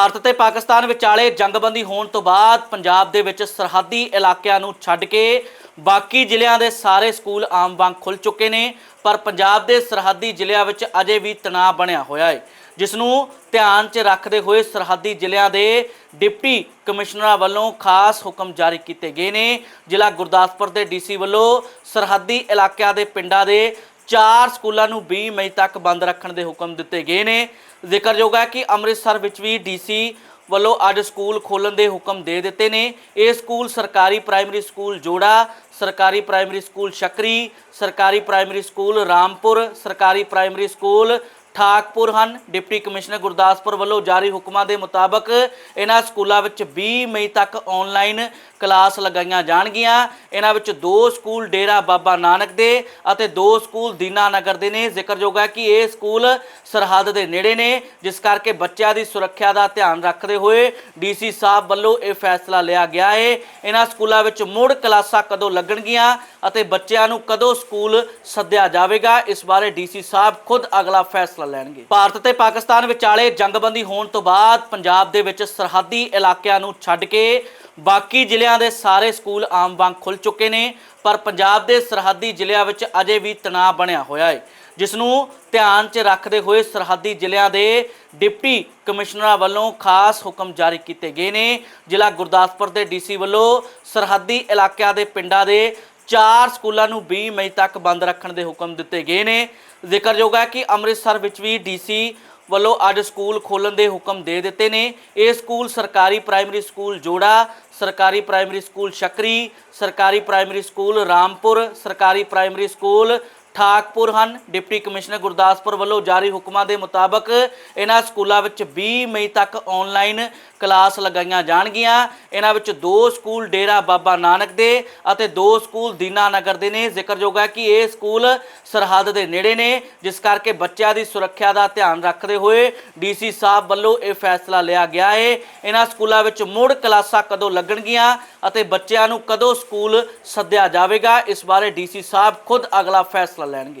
ਭਾਰਤ ਤੇ ਪਾਕਿਸਤਾਨ ਵਿਚਾਲੇ ਜੰਗਬੰਦੀ ਹੋਣ ਤੋਂ ਬਾਅਦ ਪੰਜਾਬ ਦੇ ਵਿੱਚ ਸਰਹੱਦੀ ਇਲਾਕਿਆਂ ਨੂੰ ਛੱਡ ਕੇ ਬਾਕੀ ਜ਼ਿਲ੍ਹਿਆਂ ਦੇ ਸਾਰੇ ਸਕੂਲ ਆਮ ਵਾਂਗ ਖੁੱਲ ਚੁੱਕੇ ਨੇ, ਪਰ ਪੰਜਾਬ ਦੇ ਸਰਹੱਦੀ ਜ਼ਿਲ੍ਹਿਆਂ ਵਿੱਚ ਅਜੇ ਵੀ ਤਣਾਅ ਬਣਿਆ ਹੋਇਆ ਹੈ। ਜਿਸ ਨੂੰ ਧਿਆਨ 'ਚ ਰੱਖਦੇ ਹੋਏ ਸਰਹੱਦੀ ਜ਼ਿਲ੍ਹਿਆਂ ਦੇ ਡਿਪਟੀ ਕਮਿਸ਼ਨਰਾਂ ਵੱਲੋਂ ਖਾਸ ਹੁਕਮ ਜਾਰੀ ਕੀਤੇ ਗਏ ਨੇ। ਜ਼ਿਲ੍ਹਾ ਗੁਰਦਾਸਪੁਰ ਦੇ ਡੀਸੀ ਵੱਲੋਂ ਸਰਹੱਦੀ ਇਲਾਕਿਆਂ ਦੇ ਪਿੰਡਾਂ ਦੇ ਚਾਰ ਸਕੂਲਾਂ ਨੂੰ 20 ਮਈ ਤੱਕ ਬੰਦ ਰੱਖਣ ਦੇ ਹੁਕਮ ਦਿੱਤੇ ਗਏ ਨੇ। ਜ਼ਿਕਰਯੋਗ ਹੈ ਕਿ ਅੰਮ੍ਰਿਤਸਰ ਵਿੱਚ ਵੀ ਡੀਸੀ ਵੱਲੋਂ ਅੱਜ ਸਕੂਲ ਖੋਲਣ ਦੇ ਹੁਕਮ ਦੇ ਦਿੱਤੇ ਨੇ। ਇਹ ਸਕੂਲ ਸਰਕਾਰੀ ਪ੍ਰਾਇਮਰੀ ਸਕੂਲ ਜੋੜਾ, ਸਰਕਾਰੀ ਪ੍ਰਾਇਮਰੀ ਸਕੂਲ ਸ਼ਕਰੀ, ਸਰਕਾਰੀ ਪ੍ਰਾਇਮਰੀ ਸਕੂਲ ਰਾਮਪੁਰ, ਸਰਕਾਰੀ ਪ੍ਰਾਇਮਰੀ ਸਕੂਲ ਠਾਕਪੁਰ ਹਨ। ਡਿਪਟੀ ਕਮਿਸ਼ਨਰ ਗੁਰਦਾਸਪੁਰ ਵੱਲੋਂ ਜਾਰੀ ਹੁਕਮਾਂ ਦੇ ਮੁਤਾਬਕ ਇਹਨਾਂ ਸਕੂਲਾਂ ਵਿੱਚ 20 ਮਈ ਤੱਕ ਆਨਲਾਈਨ ਕਲਾਸ ਲਗਾਈਆਂ ਜਾਣਗੀਆਂ। ਇਹਨਾਂ ਵਿੱਚ ਦੋ ਸਕੂਲ ਡੇਰਾ ਬਾਬਾ ਨਾਨਕ ਦੇ ਅਤੇ ਦੋ ਸਕੂਲ ਦੀਨਾ ਨਗਰ ਦੇ ਨੇ। ਜ਼ਿਕਰਯੋਗ ਹੈ ਕਿ ਇਹ ਸਕੂਲ ਸਰਹੱਦ ਦੇ ਨੇੜੇ ਨੇ, ਜਿਸ ਕਰਕੇ ਬੱਚਿਆਂ ਦੀ ਸੁਰੱਖਿਆ ਦਾ ਧਿਆਨ ਰੱਖਦੇ ਹੋਏ ਡੀਸੀ ਸਾਹਿਬ ਵੱਲੋਂ ਇਹ ਫੈਸਲਾ ਲਿਆ ਗਿਆ ਹੈ। ਇਹਨਾਂ ਸਕੂਲਾਂ ਵਿੱਚ ਮੁੜ ਕਲਾਸਾਂ ਕਦੋਂ ਲੱਗਣਗੀਆਂ ਅਤੇ ਬੱਚਿਆਂ ਨੂੰ ਕਦੋਂ ਸਕੂਲ ਸੱਦਿਆ ਜਾਵੇਗਾ? ਇਸ ਬਾਰੇ ਡੀਸੀ ਸਾਹਿਬ ਖੁਦ ਅਗਲਾ ਫੈਸਲਾ ਲੈਣਗੇ। ਭਾਰਤ ਤੇ ਪਾਕਿਸਤਾਨ ਵਿਚਾਲੇ ਜੰਗਬੰਦੀ ਹੋਣ ਤੋਂ ਬਾਅਦ ਪੰਜਾਬ ਦੇ ਵਿੱਚ ਸਰਹੱਦੀ ਇਲਾਕਿਆਂ ਨੂੰ ਛੱਡ ਕੇ ਬਾਕੀ ਜ਼ਿਲ੍ਹਿਆਂ ਦੇ ਸਾਰੇ ਸਕੂਲ ਆਮ ਵਾਂਗ ਖੁੱਲ ਚੁੱਕੇ ਨੇ, ਪਰ ਪੰਜਾਬ ਦੇ ਸਰਹੱਦੀ ਜ਼ਿਲ੍ਹਿਆਂ ਵਿੱਚ ਅਜੇ ਵੀ ਤਣਾਅ ਬਣਿਆ ਹੋਇਆ ਹੈ। ਜਿਸ ਨੂੰ ਧਿਆਨ 'ਚ ਰੱਖਦੇ ਹੋਏ ਸਰਹੱਦੀ ਜ਼ਿਲ੍ਹਿਆਂ ਦੇ ਡਿਪਟੀ ਕਮਿਸ਼ਨਰਾਂ ਵੱਲੋਂ ਖਾਸ ਹੁਕਮ ਜਾਰੀ ਕੀਤੇ ਗਏ ਨੇ। ਜ਼ਿਲ੍ਹਾ ਗੁਰਦਾਸਪੁਰ ਦੇ ਡੀਸੀ ਵੱਲੋਂ ਸਰਹੱਦੀ ਇਲਾਕਿਆਂ ਦੇ ਪਿੰਡਾਂ ਦੇ ਚਾਰ ਸਕੂਲਾਂ ਨੂੰ 20 ਮਈ ਤੱਕ ਬੰਦ ਰੱਖਣ ਦੇ ਹੁਕਮ ਦਿੱਤੇ ਗਏ ਨੇ। ਜ਼ਿਕਰਯੋਗ ਹੈ ਕਿ ਅੰਮ੍ਰਿਤਸਰ ਵਿੱਚ ਵੀ ਡੀਸੀ ਵੱਲੋਂ ਅੱਜ ਸਕੂਲ ਖੋਲਣ ਦੇ ਹੁਕਮ ਦੇ ਦਿੱਤੇ ਨੇ। ਇਹ ਸਕੂਲ ਸਰਕਾਰੀ ਪ੍ਰਾਇਮਰੀ ਸਕੂਲ ਜੋੜਾ, ਸਰਕਾਰੀ ਪ੍ਰਾਇਮਰੀ ਸਕੂਲ ਸ਼ਕਰੀ, ਸਰਕਾਰੀ ਪ੍ਰਾਇਮਰੀ ਸਕੂਲ ਰਾਮਪੁਰ, ਸਰਕਾਰੀ ਪ੍ਰਾਇਮਰੀ ਸਕੂਲ ਠਾਕਪੁਰ ਹਨ। ਡਿਪਟੀ ਕਮਿਸ਼ਨਰ ਗੁਰਦਾਸਪੁਰ ਵੱਲੋਂ ਜਾਰੀ ਹੁਕਮਾਂ ਦੇ ਮੁਤਾਬਕ ਇਹਨਾਂ ਸਕੂਲਾਂ ਵਿੱਚ 20 ਮਈ ਤੱਕ ਆਨਲਾਈਨ ਕਲਾਸ ਲਗਾਈਆਂ ਜਾਣਗੀਆਂ। ਇਹਨਾਂ ਵਿੱਚ ਦੋ ਸਕੂਲ ਡੇਰਾ ਬਾਬਾ ਨਾਨਕ ਦੇ ਅਤੇ ਦੋ ਸਕੂਲ ਦੀਨਾ ਨਗਰ ਦੇ ਨੇ। ਜ਼ਿਕਰਯੋਗ ਹੈ ਕਿ ਇਹ ਸਕੂਲ ਸਰਹੱਦ ਦੇ ਨੇੜੇ ਨੇ, ਜਿਸ ਕਰਕੇ ਬੱਚਿਆਂ ਦੀ ਸੁਰੱਖਿਆ ਦਾ ਧਿਆਨ ਰੱਖਦੇ ਹੋਏ ਡੀਸੀ ਸਾਹਿਬ ਵੱਲੋਂ ਇਹ ਫੈਸਲਾ ਲਿਆ ਗਿਆ ਹੈ। ਇਹਨਾਂ ਸਕੂਲਾਂ ਵਿੱਚ ਮੁੜ ਕਲਾਸਾਂ ਕਦੋਂ ਲੱਗਣਗੀਆਂ ਅਤੇ ਬੱਚਿਆਂ ਨੂੰ ਕਦੋਂ ਸਕੂਲ ਸੱਦਿਆ ਜਾਵੇਗਾ? ਇਸ ਬਾਰੇ ਡੀਸੀ ਸਾਹਿਬ ਖੁਦ ਅਗਲਾ ਫੈਸਲਾ ਲੈਣਗੇ